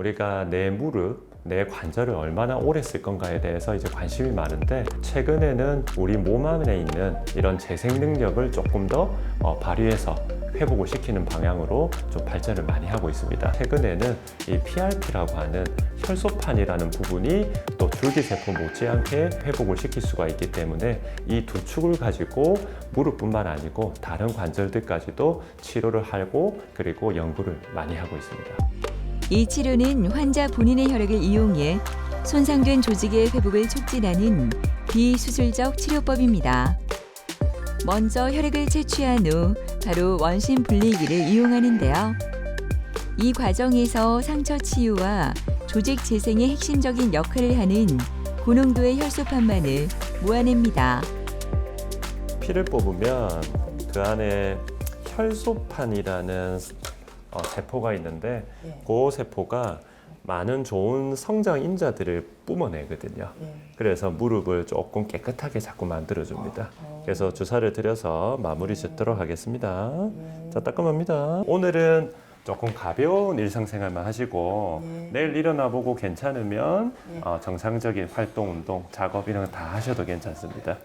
우리가 내 무릎, 내 관절을 얼마나 오래 쓸 건가에 대해서 이제 관심이 많은데 최근에는 우리 몸 안에 있는 이런 재생 능력을 조금 더 어, 발휘해서 회복을 시키는 방향으로 좀 발전을 많이 하고 있습니다. 최근에는 이 PRP라고 하는 혈소판이라는 부분이 또 줄기세포 못지않게 회복을 시킬 수가 있기 때문에 이 두 축을 가지고 무릎뿐만 아니고 다른 관절들까지도 치료를 하고 그리고 연구를 많이 하고 있습니다. 이 치료는 환자 본인의 혈액을 이용해 손상된 조직의 회복을 촉진하는 비수술적 치료법입니다. 먼저 혈액을 채취한 후 바로 원심 분리기를 이용하는데요. 이 과정에서 상처 치유와 조직 재생의 핵심적인 역할을 하는 고농도의 혈소판만을 모아냅니다. 피를 뽑으면 그 안에 혈소판이라는 어, 세포가 있는데 예. 그 세포가 많은 좋은 성장 인자들을 뿜어내거든요. 예. 그래서 무릎을 조금 깨끗하게 자꾸 만들어줍니다. 어. 그래서 주사를 드려서 마무리 짓도록 하겠습니다. 예. 자, 따끔합니다. 오늘은 조금 가벼운 일상생활만 하시고 예. 내일 일어나 보고 괜찮으면 예. 어, 정상적인 활동, 운동, 작업 이런 거 다 하셔도 괜찮습니다.